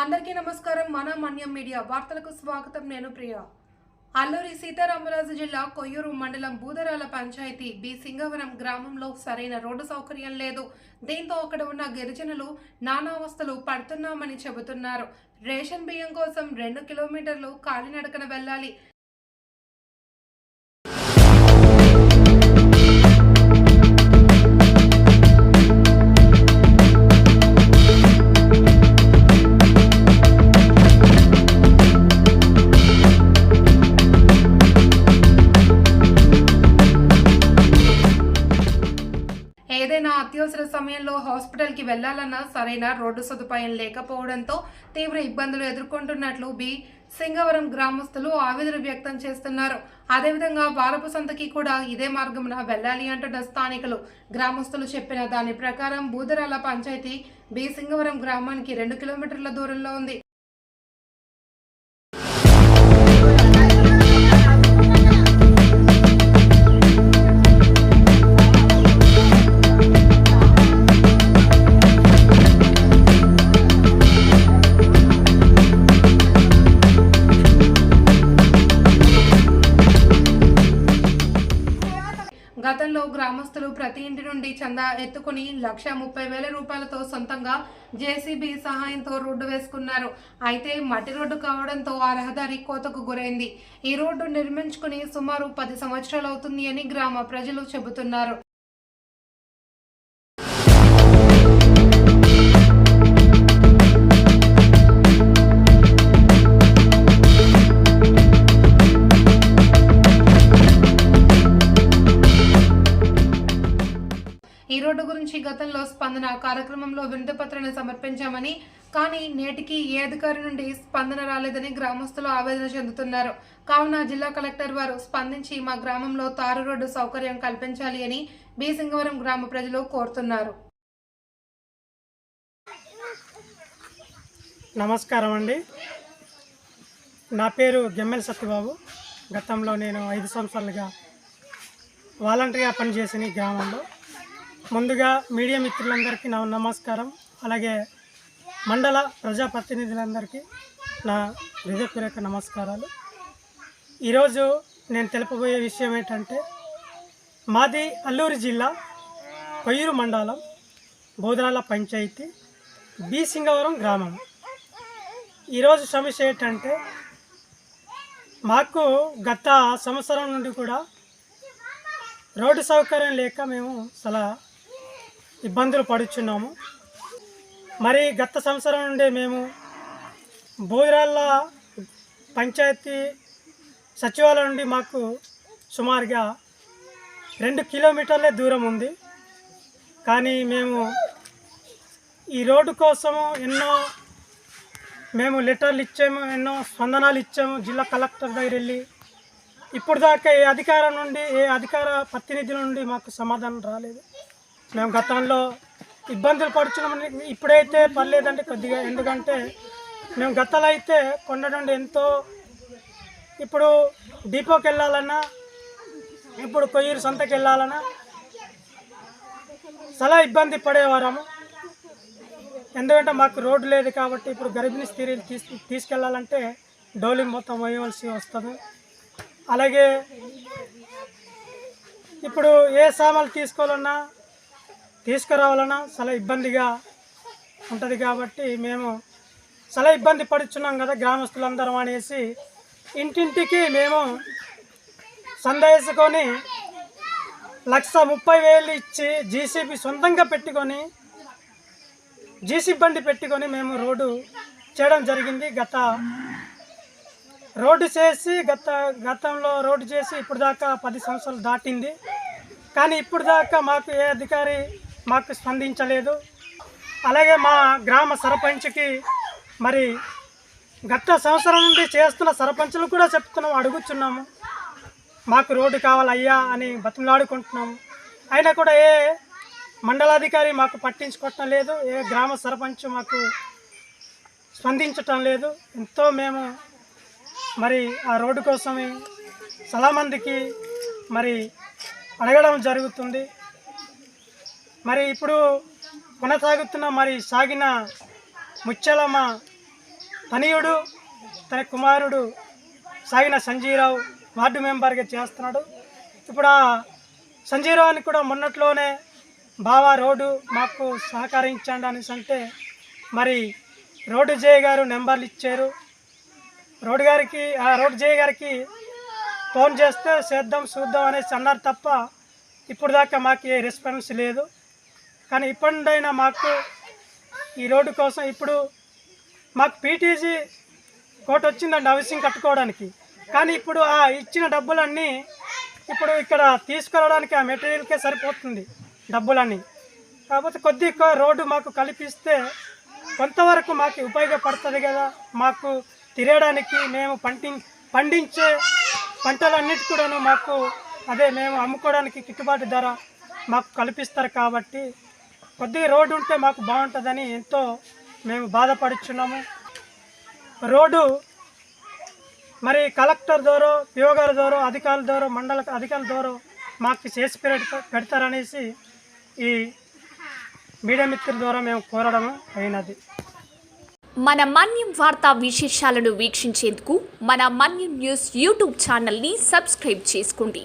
అందరికీ నమస్కారం. మన మన్యం మీడియా వార్తలకు స్వాగతం. నేను ప్రియ. అల్లూరి సీతారామరాజు జిల్లా కొయ్యూరు మండలం బూదరాల పంచాయతీ బి సింగవరం గ్రామంలో సరైన రోడ్డు సౌకర్యం లేదు. దీంతో అక్కడ ఉన్న గిరిజనులు నానావస్థలు పడుతున్నామని చెబుతున్నారు. రేషన్ బియ్యం కోసం రెండు కిలోమీటర్లు కాలినడకన వెళ్ళాలి. అత్యవసర సమయంలో హాస్పిటల్కి వెళ్ళాలన్నా సరైన రోడ్డు సదుపాయం లేకపోవడంతో తీవ్ర ఇబ్బందులు ఎదుర్కొంటున్నట్లు బి. సింగవరం గ్రామస్తులు ఆవేదన వ్యక్తం చేస్తున్నారు. అదేవిధంగా వారపు సంతకి కూడా ఇదే మార్గమున వెళ్ళాలి అంటున్న స్థానికులు. గ్రామస్తులు చెప్పిన దాని ప్రకారం బూదరాల పంచాయతీ బి. సింగవరం గ్రామానికి రెండు కిలోమీటర్ల దూరంలో ఉంది. ప్రతి ఇంటి నుండి చందా ఎత్తుకుని లక్ష ముప్పై వేల రూపాయలతో సొంతంగా జేసీబీ సహాయంతో రోడ్డు వేసుకున్నారు. అయితే మట్టి రోడ్డు కావడంతో ఆ రహదారి కోతకు గురైంది. ఈ రోడ్డు నిర్మించుకుని సుమారు పది సంవత్సరాలు అవుతుంది అని గ్రామ ప్రజలు చెబుతున్నారు. ఈ రోడ్డు గురించి గతంలో స్పందన కార్యక్రమంలో వినతి సమర్పించామని కానీ నేటికి ఏ అధికారి నుండి స్పందన రాలేదని గ్రామస్తులు ఆవేదన చెందుతున్నారు. కావున జిల్లా కలెక్టర్ వారు స్పందించి మా గ్రామంలో తారు రోడ్డు సౌకర్యం కల్పించాలి అని బీసింగవరం గ్రామ ప్రజలు కోరుతున్నారు. నమస్కారం అండి. నా పేరు గెమ్మెల్ సత్యబాబు. గతంలో నేను ఐదు సంవత్సరాలుగా వాలంటరీగా పనిచేసిన ఈ గ్రామంలో. ముందుగా మీడియా మిత్రులందరికీ నా నమస్కారం. అలాగే మండల ప్రజాప్రతినిధులందరికీ నా హృదయపూర్వక నమస్కారాలు. ఈరోజు నేను తెలుపబోయే విషయం ఏంటంటే మాది అల్లూరు జిల్లా కొయ్యూరు మండలం బోధనాల పంచాయతీ బి సింగవరం గ్రామం. ఈరోజు సమస్య ఏంటంటే మాకు గత సంవత్సరం నుండి కూడా రోడ్డు సౌకర్యం లేక మేము చాలా ఇబ్బందులు పడుచున్నాము. మరి గత సంవత్సరం నుండి మేము బోయిరాళ్ళ పంచాయతీ సచివాలయం నుండి మాకు సుమారుగా రెండు కిలోమీటర్లే దూరం ఉంది. కానీ మేము ఈ రోడ్డు కోసము ఎన్నో మేము లెటర్లు ఇచ్చాము ఎన్నో స్పందనాలు ఇచ్చాము జిల్లా కలెక్టర్ దగ్గర వెళ్ళి. ఇప్పుడు దాకా ఏ అధికారం నుండి ఏ అధికార ప్రతినిధుల నుండి మాకు సమాధానం రాలేదు. మేము గతంలో ఇబ్బందులు పడుచున్నామని ఇప్పుడైతే పర్లేదండి కొద్దిగా. ఎందుకంటే మేము గతంలో అయితే కొండ నుండి ఎంతో ఇప్పుడు డిపోకి వెళ్ళాలన్నా ఇప్పుడు కొయ్యూరు సొంతకి వెళ్ళాలన్నా చాలా ఇబ్బంది పడేవారము. ఎందుకంటే మాకు రోడ్డు లేదు కాబట్టి ఇప్పుడు గర్భిణీ స్త్రీలు తీసు తీసుకెళ్ళాలంటే డోలి మొత్తం వేయవలసి వస్తుంది. అలాగే ఇప్పుడు ఏ సామాన్లు తీసుకోవాలన్నా తీసుకురావాలన్నా చాలా ఇబ్బందిగా ఉంటుంది కాబట్టి మేము చాలా ఇబ్బంది పడుచున్నాం కదా గ్రామస్తులందరం అనేసి ఇంటింటికి మేము సందేసుకొని లక్ష ముప్పై వేలు ఇచ్చి జీసీబీ సొంతంగా పెట్టుకొని జీసీ బండి పెట్టుకొని మేము రోడ్డు చేయడం జరిగింది. గత రోడ్డు చేసి గత గతంలో రోడ్డు చేసి ఇప్పుడు దాకా పది సంవత్సరాలు దాటింది. కానీ ఇప్పుడు దాకా మాకు ఏ అధికారి మాకు స్పందించలేదు. అలాగే మా గ్రామ సర్పంచ్కి మరి గత సంవత్సరం నుండి చేస్తున్న సర్పంచులు కూడా చెప్తున్నాము అడుగుతున్నాము మాకు రోడ్డు కావాలయ్యా అని బతిమలాడుకుంటున్నాము. అయినా కూడా ఏ మండలాధికారి మాకు పట్టించుకోవటం లేదు ఏ గ్రామ సర్పంచ్ మాకు స్పందించటం లేదు. ఎంతో మేము మరి ఆ రోడ్డు కోసమే చాలామందికి మరి అడగడం జరుగుతుంది. మరి ఇప్పుడు కొనసాగుతున్న మరి సాగిన ముచ్చలమ్మ తనయుడు తన కుమారుడు సాగిన సంజీరావు వార్డు మెంబర్గా చేస్తున్నాడు. ఇప్పుడు ఆ సంజీరావుని కూడా మొన్నట్లోనే బావా రోడ్డు మాకు సహకరించండి అనేసి అంటే మరి రోడ్డు జయ గారు నెంబర్లు ఇచ్చారు. రోడ్డు గారికి ఆ రోడ్డు జయ గారికి ఫోన్ చేస్తే చేద్దాం చూద్దాం అనేసి అన్నారు తప్ప ఇప్పుడు దాకా మాకు ఏ రెస్పాన్స్ లేదు. కానీ ఇప్పుడైనా మాకు ఈ రోడ్డు కోసం ఇప్పుడు మాకు పీటీజీ కోట వచ్చిందండి హౌసింగ్ కట్టుకోవడానికి. కానీ ఇప్పుడు ఆ ఇచ్చిన డబ్బులన్నీ ఇప్పుడు ఇక్కడ తీసుకురావడానికి ఆ మెటీరియల్కే సరిపోతుంది డబ్బులన్నీ. కాకపోతే కొద్ది రోడ్డు మాకు కల్పిస్తే కొంతవరకు మాకు ఉపయోగపడుతుంది కదా. మాకు తిరగడానికి మేము పంటి పండించే పంటలన్నిటి కూడాను మాకు అదే మేము అమ్ముకోవడానికి గిట్టుబాటు ధర మాకు కల్పిస్తారు కాబట్టి కొద్దిగా రోడ్డు ఉంటే మాకు బాగుంటుందని ఎంతో మేము బాధపడుచున్నాము. రోడ్డు మరి కలెక్టర్ ద్వారా పిఓ ద్వారా అధికారుల ద్వారా మండల అధికారుల ద్వారా మాకు చేసి పెడతారనేసి ఈ మీడియా మిత్రుల ద్వారా మేము కోరడం అయినది. మన మన్యం వార్తా విశేషాలను వీక్షించేందుకు మన మన్యం న్యూస్ యూట్యూబ్ ఛానల్ని సబ్స్క్రైబ్ చేసుకోండి.